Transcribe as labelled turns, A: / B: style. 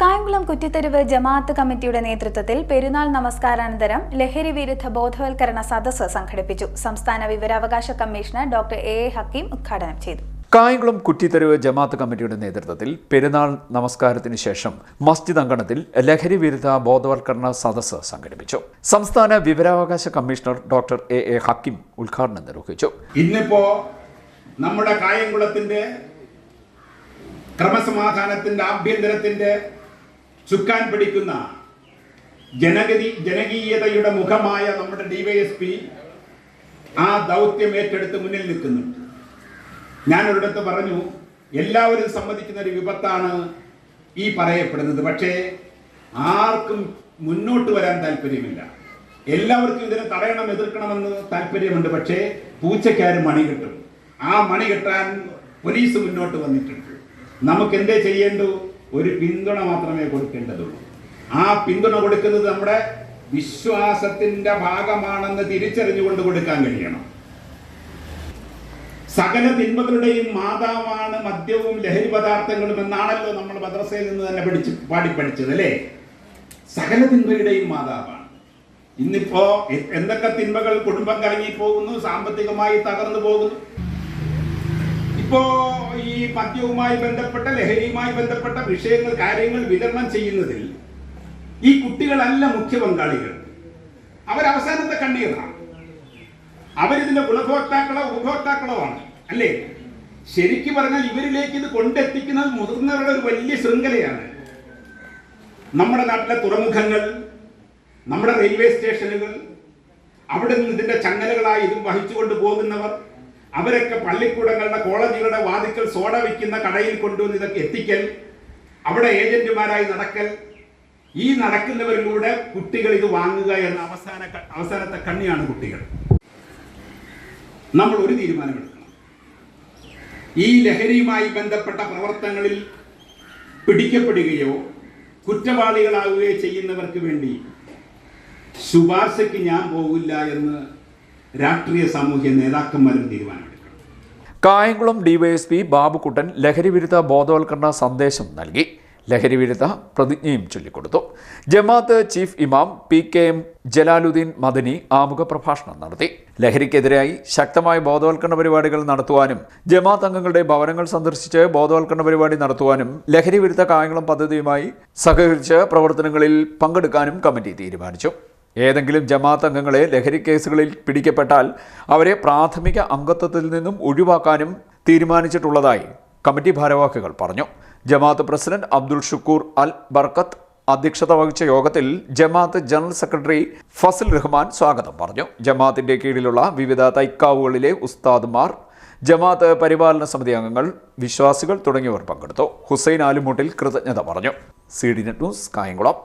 A: കായംകുളം കുറ്റിത്തെരുവ് ജമാഅത്ത് കമ്മിറ്റിയുടെ നേതൃത്വത്തിൽ പെരുന്നാൾ നമസ്കാരാനന്തരം ലഹരി വിരുദ്ധ ബോധവൽക്കരണ സദസ് സംഘടിപ്പിച്ചു. സംസ്ഥാന വിവരാവകാശ commissioner doctor A A Hakeem ഉദ്ഘാടനം ചെയ്തു.
B: കായംകുളം കുറ്റിത്തെരുവ് ജമാഅത്ത് കമ്മിറ്റിയുടെ നേതൃത്വത്തിൽ പെരുന്നാൾ നമസ്കാരത്തിന് ശേഷം മസ്ജിദ് അങ്കണത്തിൽ ലഹരി വിരുദ്ധ ബോധവൽക്കരണ സദസ് സംഘടിപ്പിച്ചു. സംസ്ഥാന വിവരാവകാശ commissioner doctor A A Hakim ഉദ്ഘാടനം നിർവഹിച്ചു.
C: ഇന്നിപ്പോ നമ്മുടെ കായംകുളത്തിന്റെ ക്രമസമാധാനത്തിന്റെ ആഭ്യന്തരത്തിന്റെ ചുക്കാൻ പിടിക്കുന്ന ജനഗതി ജനകീയതയുടെ മുഖമായ നമ്മുടെ ഡിവൈഎസ്പി ആ ദൗത്യം ഏറ്റെടുത്ത് മുന്നിൽ നിൽക്കുന്നുണ്ട്. ഞാൻ ഒരിടത്ത് പറഞ്ഞു എല്ലാവരും സമ്മതിക്കുന്ന ഒരു വിപത്താണ് ഈ പറയപ്പെടുന്നത്. പക്ഷേ ആർക്കും മുന്നോട്ട് വരാൻ താല്പര്യമില്ല. എല്ലാവർക്കും ഇതിനെ തടയണം എതിർക്കണമെന്ന് താല്പര്യമുണ്ട്. പക്ഷേ പൂച്ചയ്ക്കാര് മണി കിട്ടും. ആ മണി കിട്ടാൻ പോലീസ് മുന്നോട്ട് വന്നിട്ടുണ്ട്. നമുക്ക് എന്തേ ചെയ്യേണ്ടു? ഒരു പിന്തുണ മാത്രമേ കൊടുക്കേണ്ടതുള്ളൂ. ആ പിന്തുണ കൊടുക്കുന്നത് നമ്മുടെ വിശ്വാസത്തിന്റെ ഭാഗമാണെന്ന് തിരിച്ചറിഞ്ഞുകൊണ്ട് കൊടുക്കാൻ കഴിയണം. സകല തിന്മകളുടെയും മാതാവാണ് മദ്യവും ലഹരി പദാർത്ഥങ്ങളും എന്നാണല്ലോ നമ്മൾ മദ്രസയിൽ നിന്ന് തന്നെ പഠിച്ച് പാടി പഠിച്ചത് അല്ലേ? സകല തിന്മയുടെയും മാതാവാണ്. ഇന്നിപ്പോ എന്തൊക്കെ തിന്മകൾ കുടുംബം കറങ്ങി പോകുന്നു സാമ്പത്തികമായി തകർന്നു പോകുന്നു? ഇപ്പോ ഈ മദ്യവുമായി ബന്ധപ്പെട്ട ലഹരിയുമായി ബന്ധപ്പെട്ട വിഷയങ്ങൾ കാര്യങ്ങൾ വിതരണം ചെയ്യുന്നതിൽ ഈ കുട്ടികളല്ല മുഖ്യ പങ്കാളികൾ. അവരവസാനത്തെ കണ്ണീറാണ് അവരിതിന്റെ ഗുണഭോക്താക്കളോ ഉപഭോക്താക്കളോ ആണ്. അല്ലേ? ശരിക്ക് പറഞ്ഞാൽ ഇവരിലേക്ക് ഇത് കൊണ്ടെത്തിക്കുന്നത് മുതിർന്നവരുടെ ഒരു വലിയ ശൃംഖലയാണ്. നമ്മുടെ നാട്ടിലെ തുറമുഖങ്ങൾ നമ്മുടെ റെയിൽവേ സ്റ്റേഷനുകൾ അവിടെ നിന്ന് ഇതിന്റെ ചങ്ങലകളായി ഇതും വഹിച്ചുകൊണ്ട് പോകുന്നവർ അവരൊക്കെ പള്ളിക്കൂടങ്ങളുടെ കോളേജുകളുടെ വാതിക്കൽ സോഡ വിൽക്കുന്ന കടയിൽ കൊണ്ടുവന്ന് ഇതൊക്കെ എത്തിക്കൽ അവിടെ ഏജന്റുമാരായി നടക്കൽ. ഈ നടക്കുന്നവരിലൂടെ കുട്ടികൾ ഇത് വാങ്ങുക എന്ന അവസാന അവസാനത്തെ കണ്ണിയാണ് കുട്ടികൾ. നമ്മൾ ഒരു തീരുമാനമെടുക്കണം. ഈ ലഹരിയുമായി ബന്ധപ്പെട്ട പ്രവർത്തനങ്ങളിൽ പിടിക്കപ്പെടുകയോ കുറ്റവാളികളാവുകയോ ചെയ്യുന്നവർക്ക് വേണ്ടി ശുപാർശയ്ക്ക് ഞാൻ പോകില്ല എന്ന് രാഷ്ട്രീയ സാമൂഹ്യ നേതാക്കന്മാരും തീരുമാനമെടുക്കണം
B: കായംകുളം ഡിവൈഎസ്പി ബാബുക്കുട്ടൻ ലഹരിവിരുദ്ധ ബോധവൽക്കരണ സന്ദേശം നൽകി. ലഹരിവിരുദ്ധ പ്രതിജ്ഞയും ചൊല്ലിക്കൊടുത്തു. ജമാഅത്ത് ചീഫ് ഇമാം P K M Jalaluddin Madani ആമുഖ പ്രഭാഷണം നടത്തി. ലഹരിക്കെതിരായി ശക്തമായ ബോധവൽക്കരണ പരിപാടികൾ നടത്തുവാനും ജമാഅത്ത് അംഗങ്ങളുടെ ഭവനങ്ങൾ സന്ദർശിച്ച് ബോധവൽക്കരണ പരിപാടി നടത്തുവാനും ലഹരിവിരുദ്ധ കായംകുളം പദ്ധതിയുമായി സഹകരിച്ച് പ്രവർത്തനങ്ങളിൽ പങ്കെടുക്കാനും കമ്മിറ്റി തീരുമാനിച്ചു. ഏതെങ്കിലും ജമാഅത്ത് അംഗങ്ങളെ ലഹരി കേസുകളിൽ പിടിക്കപ്പെട്ടാൽ അവരെ പ്രാഥമിക അംഗത്വത്തിൽ നിന്നും ഒഴിവാക്കാനും തീരുമാനിച്ചിട്ടുള്ളതായി കമ്മിറ്റി ഭാരവാഹികൾ പറഞ്ഞു. ജമാഅത്ത് പ്രസിഡന്റ് അബ്ദുൾ ഷുക്കൂർ അൽ ബർക്കത്ത് അധ്യക്ഷത വഹിച്ച യോഗത്തിൽ ജമാഅത്ത് ജനറൽ സെക്രട്ടറി ഫസൽ റഹ്മാൻ സ്വാഗതം പറഞ്ഞു. ജമാഅത്തിന്റെ കീഴിലുള്ള വിവിധ തൈക്കാവുകളിലെ ഉസ്താദ്മാർ ജമാഅത്ത് പരിപാലന സമിതി അംഗങ്ങൾ വിശ്വാസികൾ തുടങ്ങിയവർ പങ്കെടുത്തു. ഹുസൈൻ ആലുമൂട്ടിൽ കൃതജ്ഞത പറഞ്ഞു. C D net news Kayamkulam.